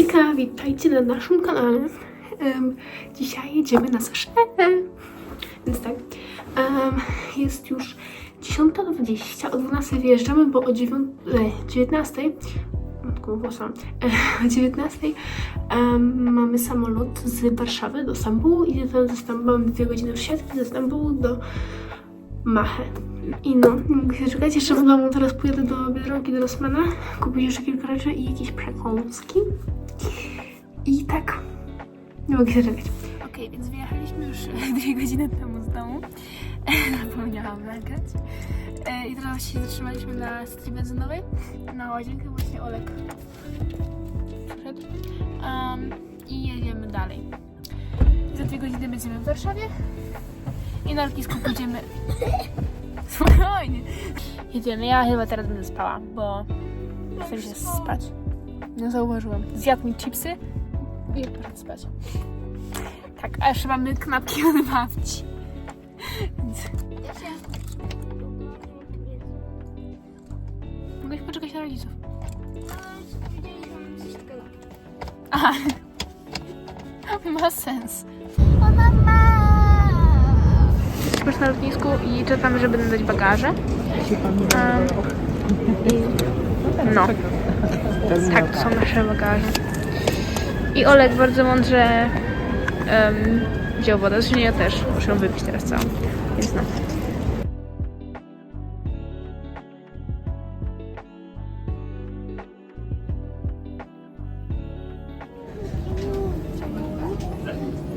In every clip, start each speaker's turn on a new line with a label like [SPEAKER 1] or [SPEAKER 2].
[SPEAKER 1] Ika, witajcie na naszym kanale. Em, dzisiaj jedziemy na Seszele. Więc tak, em, jest już 10.20, o 12 wyjeżdżamy, bo o 9, e, 19, matką włosa, e, o 19 em, mamy samolot z Warszawy do Stambułu i ze Stambułu, mamy dwie godziny wsiadki ze Stambułu do Machę. I no, nie mogę się czekać. Jeszcze w domu teraz pojadę do Biedronki do Rossmana, kupię jeszcze kilka rzeczy i jakieś przekąski. I tak, nie mogę się czekać.
[SPEAKER 2] Okej, więc wyjechaliśmy już dwie godziny temu z domu. Zapomniałam nagrać. E, I teraz się zatrzymaliśmy na stacji benzynowej. Na łazienkę właśnie Olek przyszedł. Um, I jedziemy dalej. Za dwie godziny będziemy w Warszawie. I na lotnisku pójdziemy... Spokojnie. Jedziemy. Ja chyba teraz będę spała, bo chcę się spać. Nie zauważyłam. Zjadł mi chipsy i poszedł spać. Tak, a jeszcze mamy knapki od babci. Więc mogłeś poczekać na rodziców. Aha. Ma sens. Jesteśmy na lotnisku i czekamy, żeby nadać bagaże. Um, i, no. Tak, to są nasze bagaże. I Olek bardzo mądrze um, wziął wodę. Ja też muszę wypić teraz całą. Więc no.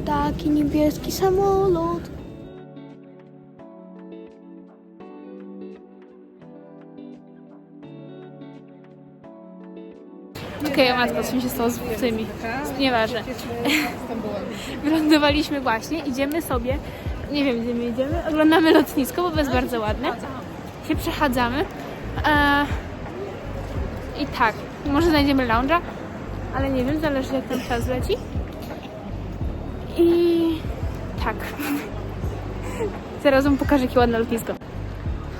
[SPEAKER 3] Taki niebieski samolot.
[SPEAKER 2] Okej, okay, matko, co mi się stało z tymi? Nieważne. Wylądowaliśmy właśnie, idziemy sobie, nie wiem gdzie my idziemy, oglądamy lotnisko, bo jest bardzo ładne. Się przechadzamy. E, I tak, może znajdziemy lounge'a, ale nie wiem, zależy jak ten czas leci. I tak. Zaraz wam pokażę, jakie ładne lotnisko.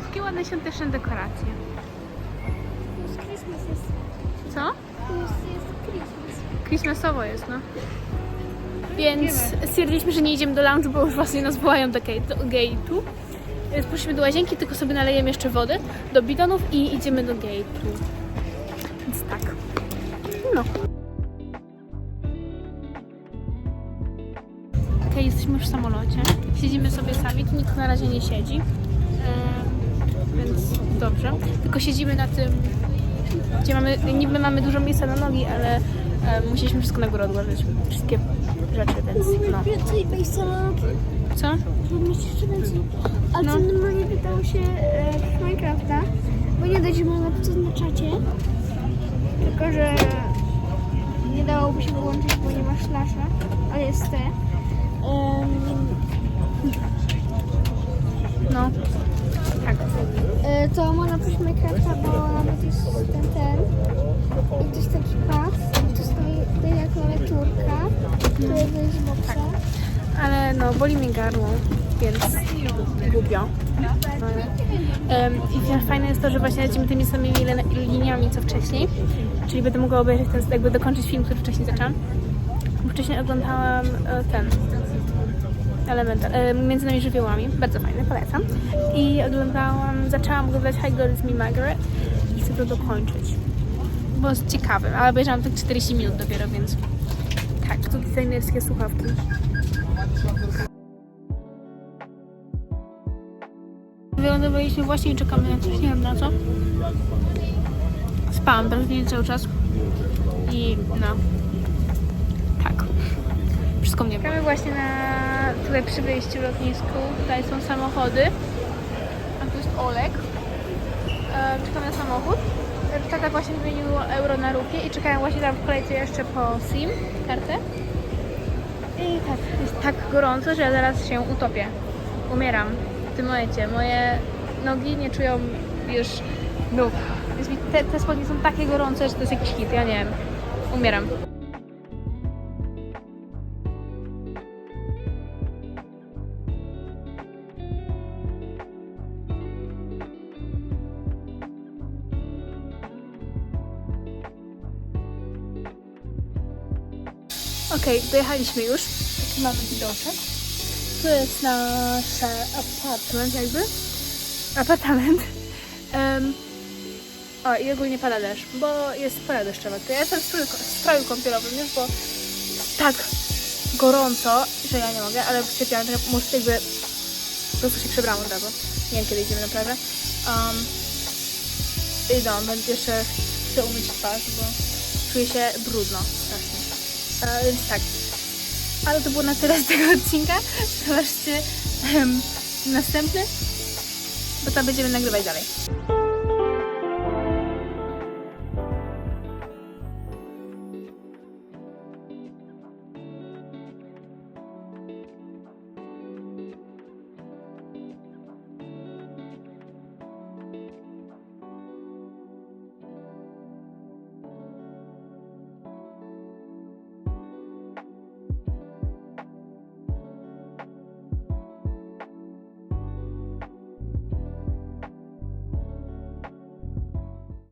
[SPEAKER 2] Jakie ładne świąteczne dekoracje. Co?
[SPEAKER 3] Jest, jest
[SPEAKER 2] no. Więc stwierdziliśmy, że nie idziemy do lounge, bo już właśnie nas wołają do gate- do gate'u. Więc poszliśmy do łazienki, tylko sobie nalejemy jeszcze wody do bidonów i idziemy do gate'u. Więc tak. No. Okej, jesteśmy już w samolocie. Siedzimy sobie sami, tu nikt na razie nie siedzi. Em, więc dobrze. Tylko siedzimy na tym gdzie mamy, niby mamy dużo miejsca na nogi, ale e, musieliśmy wszystko na górę odłożyć. Wszystkie rzeczy, więc no.
[SPEAKER 3] Więcej miejsca na nogi.
[SPEAKER 2] Co?
[SPEAKER 3] Mieć jeszcze więcej. A
[SPEAKER 2] No.
[SPEAKER 3] ty normalnie pytał się e, Minecrafta, bo nie da się mu napisać na czacie, tylko że nie dałoby się wyłączyć, bo nie ma slasha, ale jest te. Em,
[SPEAKER 2] No. Tak.
[SPEAKER 3] E, to można pójść Minecrafta, bo
[SPEAKER 2] No, boli mi gardło, więc głupio. No. Em, I fajne jest to, że właśnie lecimy tymi samymi li- liniami co wcześniej. Czyli będę mogła obejrzeć ten, jakby dokończyć film, który wcześniej zaczęłam. Bo Wcześniej oglądałam e, ten Elemental, e, między nami żywiołami, bardzo fajny, polecam. I oglądałam, zaczęłam oglądać High Girl is Me Margaret i chcę to dokończyć. Bo jest ciekawy, ale obejrzałam tak 40 minut dopiero, więc tak, tu designerskie słuchawki. Wylądowaliśmy właśnie i czekamy na coś, nie wiem na co. Spałam praktycznie cały czas. I no. Tak. Wszystko mnie Czekamy właśnie na tutaj przy wyjściu lotnisku. Tutaj są samochody. A tu jest Olek. E, czekamy na samochód. E, Tata właśnie wymienił euro na rupie i czekają właśnie tam w kolejce jeszcze po SIM kartę. I tak, jest tak gorąco, że ja zaraz się utopię. Umieram w tym momencie. Moje nogi nie czują już nóg. Te, te spodnie są takie gorące, że to jest jakiś hit, ja nie wiem. Umieram. Okej, dojechaliśmy już. Taki mamy widoczek. Tu jest nasz apartment jakby. Apartament. Em, o, i ogólnie pada deszcz, bo jest pora deszczowa. To ja jestem w stroju, w stroju kąpielowym już, bo tak gorąco, że ja nie mogę, ale stwierdziłam, że muszę jakby po prostu się przebrałam od razu. Nie wiem, kiedy idziemy na plażę. Um, I będę jeszcze chcę umyć twarz, bo czuję się brudno strasznie. E, więc tak. Ale to było na tyle z tego odcinka. Zobaczcie następny, bo tam będziemy nagrywać dalej.